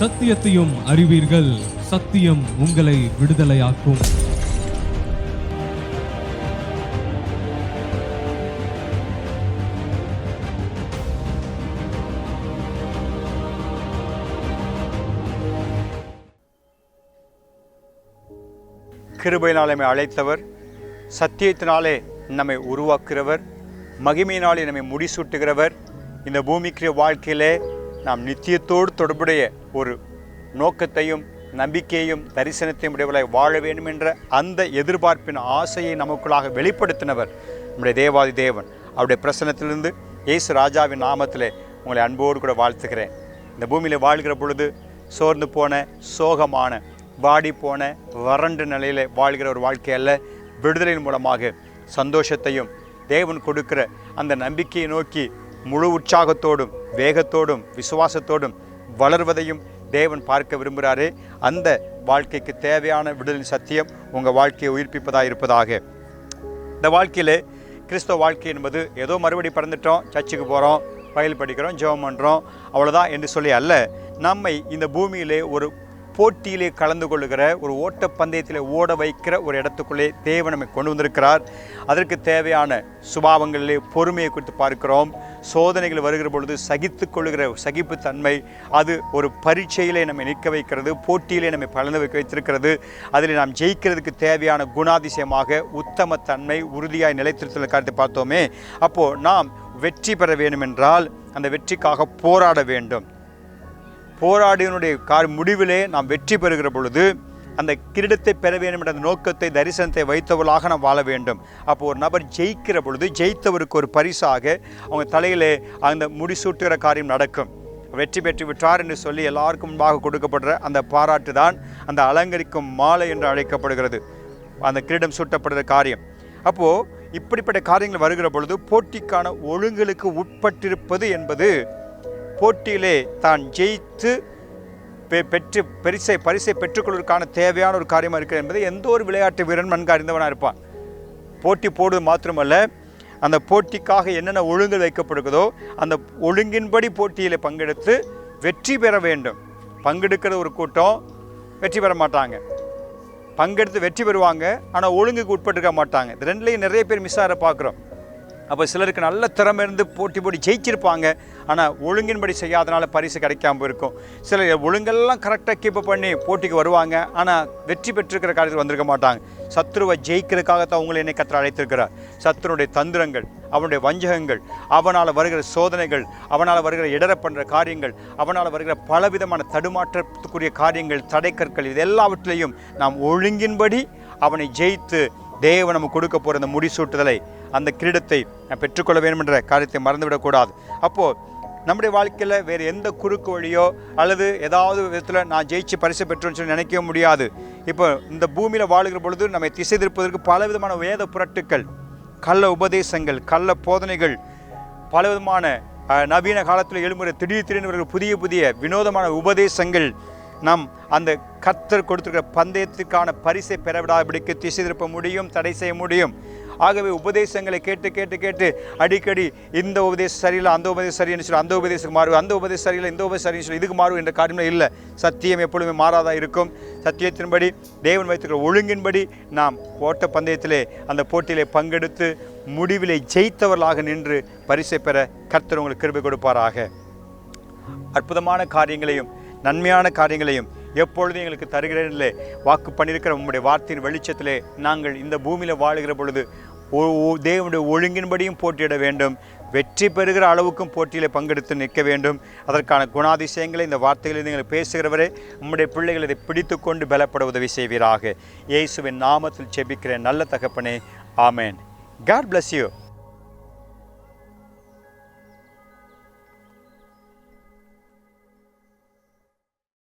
சத்தியத்தையும் அறிவீர்கள். சத்தியம் உங்களை விடுதலையாக்கும். கிருபையினால் நம்மை அழைத்தவர் சத்தியத்தினாலே நம்மை உருவாக்குகிறவர் மகிமையினாலே நம்மை முடிசூட்டுகிறவர். இந்த பூமிக்குரிய வாழ்க்கையிலே நாம் நித்தியத்தோடு தொடர்புடைய ஒரு நோக்கத்தையும் நம்பிக்கையும் தரிசனத்தையும் உடையவர்களாய் வாழ வேண்டும் என்ற அந்த எதிர்பார்ப்பின் ஆசையை நமக்குள்ளாக வெளிப்படுத்தினவர் நம்முடைய தேவாதி தேவன். அவருடைய பிரசனத்திலிருந்து இயேசு ராஜாவின் நாமத்தில் உங்களை அன்போடு கூட வாழ்த்துக்கிறேன் இந்த பூமியில் வாழ்கிற பொழுது சோர்ந்து போன சோகமான வாடி போன வறண்ட நிலையில் வாழ்கிற ஒரு வாழ்க்கை அல்ல. விடுதலையின் மூலமாக சந்தோஷத்தையும் தேவன் கொடுக்கிற அந்த நம்பிக்கையை நோக்கி முழு உற்சாகத்தோடும் வேகத்தோடும் விசுவாசத்தோடும் வளர்வதையும் தேவன் பார்க்க விரும்புகிறாரே. அந்த வாழ்க்கைக்கு தேவையான விடுதலின் சத்தியம் உங்கள் வாழ்க்கையை உயிர்ப்பிப்பதாக இருப்பதாக. இந்த வாழ்க்கையில் கிறிஸ்தவ வாழ்க்கை என்பது ஏதோ மறுபடி பிறந்துட்டோம் சர்ச்சுக்கு போகிறோம் பயில் படிக்கிறோம் ஜெபம் பண்ணுறோம் அவ்வளோதான் என்று சொல்லி அல்ல. நம்மை இந்த பூமியிலே ஒரு போட்டியிலே கலந்து கொள்ளுகிற ஒரு ஓட்டப்பந்தயத்தில் ஓட வைக்கிற ஒரு இடத்துக்குள்ளே தேவை நம்மை கொண்டு வந்திருக்கிறார். அதற்கு தேவையான சுபாவங்களிலே பொறுமையை குறித்து பார்க்கிறோம். சோதனைகள் வருகிற பொழுது சகித்து கொள்ளுகிற சகிப்புத்தன்மை அது ஒரு பரீட்சையிலே நம்மை நிற்க வைக்கிறது போட்டியிலே நம்மை பலந்து வைக்க வைத்திருக்கிறது. அதில் நாம் ஜெயிக்கிறதுக்கு தேவையான குணாதிசயமாக உத்தமத்தன்மை உறுதியாய் நிலைத்திருத்தல் காரியத்தை பார்த்தோமே. அப்போது நாம் வெற்றி பெற வேண்டுமென்றால் அந்த வெற்றிக்காக போராட வேண்டும். போராடியனுடைய கார் முடிவிலே நாம் வெற்றி பெறுகிற பொழுது அந்த கிரீடத்தை பெற வேண்டும் என்ற அந்த நோக்கத்தை தரிசனத்தை வைத்தவர்களாக நாம் வாழ வேண்டும். அப்போ ஒரு நபர் ஜெயிக்கிற பொழுது ஜெயித்தவருக்கு ஒரு பரிசாக அவங்க தலையிலே அந்த முடிசூட்டுகிற காரியம் நடக்கும். வெற்றி பெற்று விட்டார் என்று சொல்லி எல்லாருக்கும் முன்பாக கொடுக்கப்படுற அந்த பாராட்டு தான் அந்த அலங்கரிக்கும் மாலை என்று அழைக்கப்படுகிறது. அந்த கிரீடம் சூட்டப்படுகிற காரியம். அப்போது இப்படிப்பட்ட காரியங்கள் வருகிற பொழுது போட்டிக்கான ஒழுங்குகளுக்கு உட்பட்டிருப்பது என்பது போட்டியிலே தான் ஜெயித்து பெ- பெற்று பரிசை பரிசை பெற்றுக்கொள்வதற்கான தேவையான ஒரு காரியமாக இருக்கிறது என்பதை எந்த ஒரு விளையாட்டு வீரன் நன்கு அறிந்தவனாக இருப்பான். போட்டி போடுவது மாத்திரமல்ல அந்த போட்டிக்காக என்னென்ன ஒழுங்கு வைக்கப்படுகிறதோ அந்த ஒழுங்கின்படி போட்டியில் பங்கெடுத்து வெற்றி பெற வேண்டும். பங்கெடுக்கிற ஒரு கூட்டம் வெற்றி பெற மாட்டாங்க. பங்கெடுத்து வெற்றி பெறுவாங்க ஆனால் ஒழுங்குக்கு உட்பட்டுருக்க மாட்டாங்க. இது ரெண்டுலேயும் நிறைய பேர் மிஸ் ஆகிற பார்க்குறோம். அப்போ சிலருக்கு நல்ல திறமை இருந்து போட்டி போட்டி ஜெயிச்சிருப்பாங்க. ஆனால் ஒழுங்கின்படி செய்யாதனால பரிசு கிடைக்காம இருக்கும் சிலர் ஒழுங்கெல்லாம் கரெக்டாக கீப் பண்ணி போட்டிக்கு வருவாங்க. ஆனால் வெற்றி பெற்றிருக்கிற காலத்தில் வந்திருக்க மாட்டாங்க. சத்ருவை ஜெயிக்கிறதுக்காகத்தான் உங்களை என்னை கத்திர அழைத்திருக்கிறார். சத்ருனுடைய தந்திரங்கள் அவனுடைய வஞ்சகங்கள் அவனால் வருகிற சோதனைகள் அவனால் வருகிற இடர பண்ணுற காரியங்கள் அவனால் வருகிற பலவிதமான தடுமாற்றத்துக்குரிய காரியங்கள் தடைக்கற்கள் இது எல்லாவற்றிலையும் நாம் ஒழுங்கின்படி அவனை ஜெயித்து தேவன் நம்ம கொடுக்க போகிற அந்த முடிசூட்டுதலை அந்த கிரீடத்தை நான் பெற்றுக்கொள்ள வேண்டும் என்ற காரியத்தை மறந்துவிடக்கூடாது. அப்போது நம்முடைய வாழ்க்கையில் வேறு எந்த குறுக்கு வழியோ அல்லது ஏதாவது விதத்தில் நான் ஜெயிச்சு பரிசு பெற்றோன்னு சொல்லி நினைக்கவே முடியாது. இப்போ இந்த பூமியில் வாழுகிற பொழுது நம்மை திசை திருப்பதற்கு பல விதமான வேத புரட்டுக்கள் கள்ள உபதேசங்கள் கள்ள போதனைகள் பலவிதமான விதமான நவீன காலத்தில் எழுமுறை திடீர் திடீர்னு புதிய புதிய வினோதமான உபதேசங்கள் நாம் அந்த கர்த்தர் கொடுத்திருக்கிற பந்தயத்திற்கான பரிசை பெறவிடாபடிக்கு திசை திருப்ப முடியும் தடை செய்ய முடியும். ஆகவே உபதேசங்களை கேட்டு கேட்டு கேட்டு அடிக்கடி இந்த உபதேசம் சரியில்லை அந்த உபதேசம் சரின்னு சொல்லி அந்த உபதேசம் மாறும் அந்த உபதேசம் சரியில்லை இந்த உபதேசம் சரின்னு சொல்லி இதுக்கு மாறும் என்ற காரியமே இல்லை. சத்தியம் எப்பொழுதுமே மாறாதான் இருக்கும். சத்தியத்தின்படி தேவன் வைத்திருக்கிற ஒழுங்கின்படி நாம் ஓட்ட பந்தயத்திலே அந்த போட்டியிலே பங்கெடுத்து முடிவிலே ஜெயித்தவர்களாக நின்று பரிசை பெற கர்த்தர் உங்களுக்கு கிருபை கொடுப்பாராக. அற்புதமான காரியங்களையும் நன்மையான காரியங்களையும் எப்பொழுதும் எங்களுக்கு தருகிறேனிலே வாக்கு பண்ணியிருக்கிற உங்களுடைய வார்த்தையின் வெளிச்சத்திலே நாங்கள் இந்த பூமியில் வாழுகிற பொழுது தேவனுடைய ஒழுங்கின்படியும் போட்டியிட வேண்டும். வெற்றி பெறுகிற அளவுக்கும் போட்டியில் பங்கெடுத்து நிற்க வேண்டும். அதற்கான குணாதிசயங்களை இந்த வார்த்தைகளில் நீங்கள் பேசுகிறவரே உம்முடைய பிள்ளைகள் இதை பிடித்து கொண்டு பலப்பட உதவி செய்வீராக. இயேசுவின் நாமத்தில் செபிக்கிறேன். நல்ல தகப்பனே. ஆமேன். God bless you